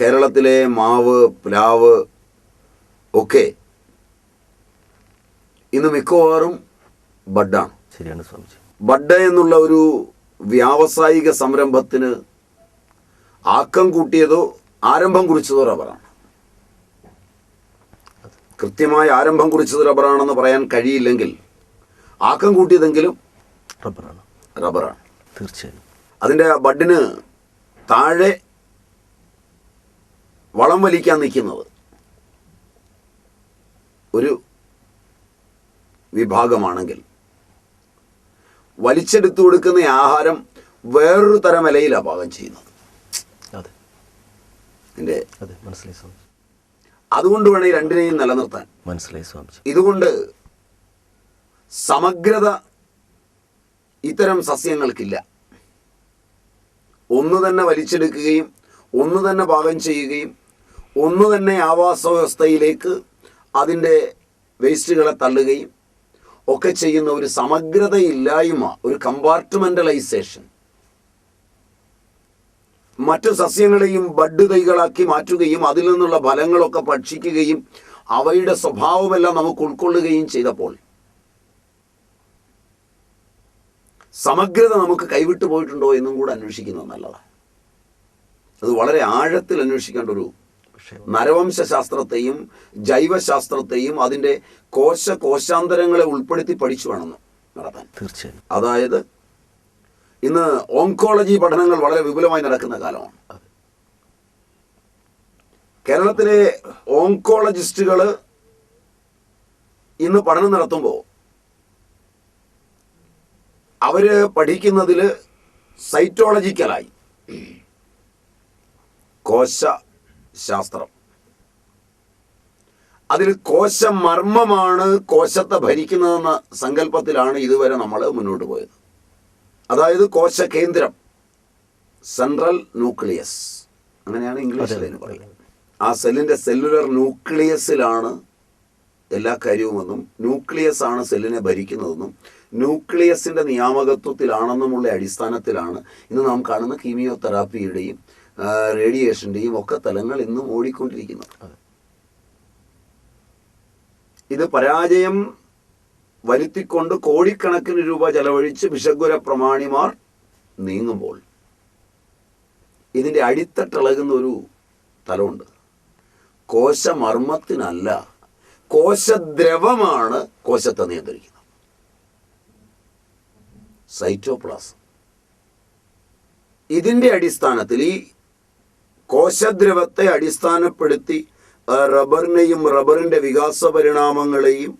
കേരളത്തിലെ മാവ് പ്ലാവ് ഒക്കെ ഇന്ന് മിക്കവാറും ബഡാണ്. ശരിയാണ് സ്വാമിജി. ബഡ് എന്നുള്ള ഒരു വ്യാവസായിക സംരംഭത്തിന് ആക്കം കൂട്ടിയതോ ആരംഭം കുറിച്ചതോ റബ്ബറാണ്. കൃത്യമായി ആരംഭം കുറിച്ചത് റബ്ബറാണെന്ന് പറയാൻ കഴിയില്ലെങ്കിൽ ആക്കം കൂട്ടിയതെങ്കിലും റബ്ബറാണ്. റബ്ബറാണ്. തീർച്ചയായും. അതിന്റെ ബഡിന് താഴെ വളം വലിക്കാൻ നിൽക്കുന്നത്. ഒരു വിഭാഗമാണെങ്കിൽ. വലിച്ചെടുത്തു കൊടുക്കുന്ന ആഹാരം വേറൊരു തരം ഇലയിലാണ് പാകം ചെയ്യുന്നത്. അതുകൊണ്ട് വേണം ഈ രണ്ടിനെയും നിലനിർത്താൻ. മനസ്സിലായി സ്വാമിജി ഇതുകൊണ്ട് സമഗ്രത ഇത്തരം സസ്യങ്ങൾക്കില്ല. ഒന്ന് തന്നെ വലിച്ചെടുക്കുകയും ഒന്ന് തന്നെ പാകം ചെയ്യുകയും ഒന്ന് തന്നെ ആവാസ വ്യവസ്ഥയിലേക്ക് അതിന്റെ വേസ്റ്റുകളെ തള്ളുകയും ഒക്കെ ചെയ്യുന്ന ഒരു സമഗ്രതയില്ലായ്മ ഒരു കമ്പാർട്ട്മെന്റലൈസേഷൻ മറ്റു സസ്യങ്ങളെയും ബഡ് തൈകളാക്കി മാറ്റുകയും അതിൽ നിന്നുള്ള ഫലങ്ങളൊക്കെ ഭക്ഷിക്കുകയും അവയുടെ സ്വഭാവമെല്ലാം നമുക്ക് ഉൾക്കൊള്ളുകയും ചെയ്തപ്പോൾ സമഗ്രത നമുക്ക് കൈവിട്ടു പോയിട്ടുണ്ടോ എന്നും കൂടെ അന്വേഷിക്കുന്നത് നല്ലതാണ്. അത് വളരെ ആഴത്തിൽ അന്വേഷിക്കേണ്ട ഒരു വിഷയം നരവംശ ശാസ്ത്രത്തെയും ജൈവശാസ്ത്രത്തെയും അതിന്റെ കോശ കോശാന്തരങ്ങളെ ഉൾപ്പെടുത്തി പഠിച്ചു വേണം നടത്താൻ. തീർച്ചയായും. അതായത് ഇന്ന് ഓങ്കോളജി പഠനങ്ങൾ വളരെ വിപുലമായി നടക്കുന്ന കാലമാണ്. കേരളത്തിലെ ഓങ്കോളജിസ്റ്റുകൾ ഇന്ന് പഠനം നടത്തുമ്പോൾ അവർ പഠിക്കുന്നതിൽ സൈറ്റോളജിക്കലായി. കോശ ശാസ്ത്രം. അതിൽ കോശമർമ്മമാണ് കോശത്തെ ഭരിക്കുന്നതെന്ന സങ്കല്പത്തിലാണ് ഇതുവരെ നമ്മൾ മുന്നോട്ട് പോയത്. അതായത് കോശ കേന്ദ്രം സെൻട്രൽ ന്യൂക്ലിയസ് അങ്ങനെയാണ് ഇംഗ്ലീഷിൽ അതിന് പറയുന്നത്. ആ സെല്ലിന്റെ സെല്ലുലർ ന്യൂക്ലിയസിലാണ് എല്ലാ കാര്യവുമെന്നും ന്യൂക്ലിയസ് ആണ് സെല്ലിനെ ഭരിക്കുന്നതെന്നും ന്യൂക്ലിയസിന്റെ നിയാമകത്വത്തിലാണെന്നുമുള്ള അടിസ്ഥാനത്തിലാണ് ഇന്ന് നാം കാണുന്ന കീമിയോതെറാപ്പിയുടെയും റേഡിയേഷന്റെയും ഒക്കെ തലങ്ങൾ ഇന്നും ഓടിക്കൊണ്ടിരിക്കുന്നത് അതെ. ഇത് പരാജയം വരുത്തിക്കൊണ്ട് കോടിക്കണക്കിന് രൂപ ചെലവഴിച്ച് വിഷഗുര പ്രമാണിമാർ നീങ്ങുമ്പോൾ ഇതിന്റെ അടിത്തട്ടിളകുന്ന ഒരു തലമുണ്ട്. കോശമർമ്മത്തിനല്ല കോശദ്രവമാണ് കോശത്തെ നിയന്ത്രിക്കുന്നത്. സൈറ്റോപ്ലാസം. ഇതിന്റെ അടിസ്ഥാനത്തിൽ ഈ കോശദ്രവത്തെ അടിസ്ഥാനപ്പെടുത്തി റബ്ബറിനെയും റബ്ബറിന്റെ വികാസ പരിണാമങ്ങളെയും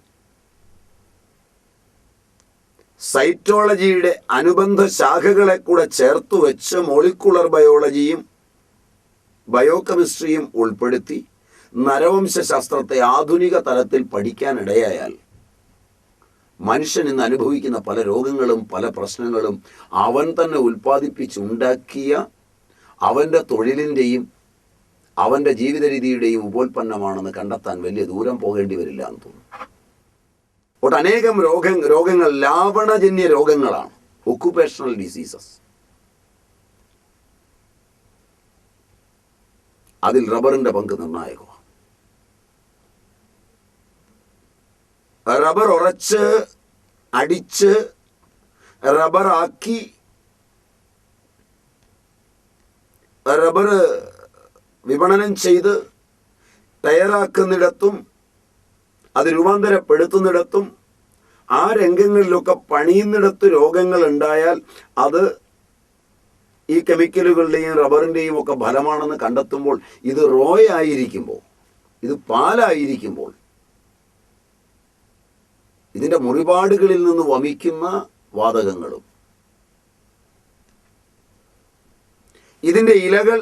സൈറ്റോളജിയുടെ അനുബന്ധ ശാഖകളെ കൂടെ ചേർത്ത് വെച്ച് മോളിക്കുലർ ബയോളജിയും ബയോകെമിസ്ട്രിയും ഉൾപ്പെടുത്തി നരവംശാസ്ത്രത്തെ ആധുനിക തലത്തിൽ പഠിക്കാനിടയായാൽ മനുഷ്യൻ ഇന്ന് അനുഭവിക്കുന്ന പല രോഗങ്ങളും പല പ്രശ്നങ്ങളും അവൻ തന്നെ ഉൽപ്പാദിപ്പിച്ചുണ്ടാക്കിയ അവന്റെ തൊഴിലിന്റെയും അവന്റെ ജീവിത രീതിയുടെയും ഉപോൽപ്പന്നമാണെന്ന് കണ്ടെത്താൻ വലിയ ദൂരം പോകേണ്ടി വരില്ല എന്ന് തോന്നുന്നു. ഒട്ടനേകം രോഗ രോഗങ്ങൾ ലാവണജന്യ രോഗങ്ങളാണ്. ഒക്കുപേഷണൽ ഡിസീസസ് അതിൽ റബ്ബറിന്റെ പങ്ക് നിർണായകമാണ്. റബ്ബർ ഉറച്ച് അടിച്ച് റബ്ബറാക്കി റബ്ബർ വിപണനം ചെയ്ത് തയ്യാറാക്കുന്നിടത്തും അത് രൂപാന്തരപ്പെടുത്തുന്നിടത്തും ആ രംഗങ്ങളിലൊക്കെ പണിയുന്നിടത്ത് രോഗങ്ങൾ ഉണ്ടായാൽ അത് ഈ കെമിക്കലുകളുടെയും റബ്ബറിന്റെയും ഒക്കെ ഫലമാണെന്ന് കണ്ടെത്തുമ്പോൾ ഇത് റോയ ആയിരിക്കുമ്പോൾ ഇത് പാലായിരിക്കുമ്പോൾ ഇതിന്റെ മുറിപാടുകളിൽ നിന്ന് വമിക്കുന്ന വാതകങ്ങളും ഇതിന്റെ ഇലകൾ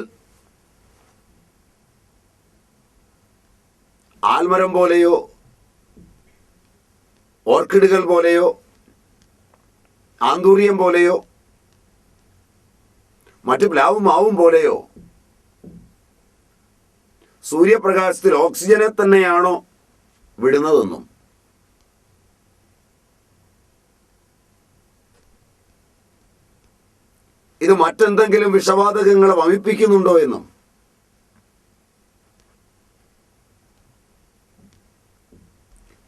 ആൽമരം പോലെയോ ഓർക്കിഡുകൾ പോലെയോ ആന്തൂറിയം പോലെയോ മറ്റു പ്ലാവും മാവും പോലെയോ സൂര്യപ്രകാശത്തിൽ ഓക്സിജനെ തന്നെയാണോ വിടുന്നതെന്നും ഇത് മറ്റെന്തെങ്കിലും വിഷവാതകങ്ങളെ വമിപ്പിക്കുന്നുണ്ടോ എന്നും.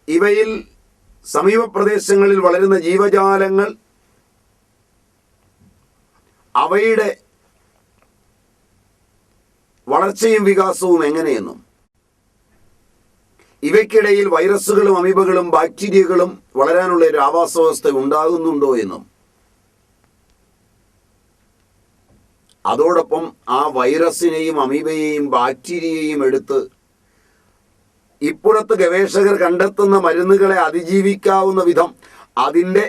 ഇവയിൽ സമീപ പ്രദേശങ്ങളിൽ വളരുന്ന ജീവജാലങ്ങൾ അവയുടെ വളർച്ചയും വികാസവും എങ്ങനെയെന്നും. ഇവയ്ക്കിടയിൽ വൈറസുകളും അമീബകളും ബാക്ടീരിയകളും വളരാനുള്ള ഒരു ആവാസവ്യവസ്ഥ ഉണ്ടാകുന്നുണ്ടോ എന്നും. അതോടൊപ്പം ആ വൈറസിനെയും അമീബയെയും ബാക്ടീരിയയെയും എടുത്ത് ഇപ്പുറത്ത് ഗവേഷകർ കണ്ടെത്തുന്ന മരുന്നുകളെ അതിജീവിക്കാവുന്ന വിധം അതിന്റെ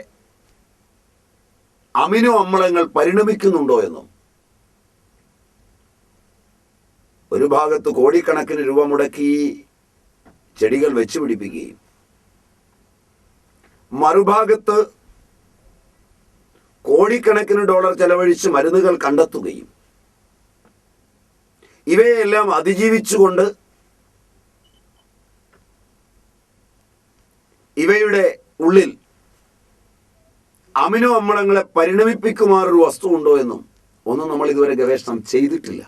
അമിനോ അമ്ലങ്ങൾ പരിണമിക്കുന്നുണ്ടോ എന്നും. ഒരു ഭാഗത്ത് കോടിക്കണക്കിന് രൂപ മുടക്കി ചെടികൾ വെച്ചുപിടിപ്പിക്കുകയും മറുഭാഗത്ത് കോടിക്കണക്കിന് ഡോളർ ചെലവഴിച്ച് മരുന്നുകൾ കണ്ടെത്തുകയും ഇവയെല്ലാം അതിജീവിച്ചുകൊണ്ട് ഇവയുടെ ഉള്ളിൽ അമിനോ അമ്ലങ്ങളെ പരിണമിപ്പിക്കുമാറൊരു വസ്തു ഉണ്ടോ എന്നും ഒന്നും നമ്മൾ ഇതുവരെ ഗവേഷണം ചെയ്തിട്ടില്ല.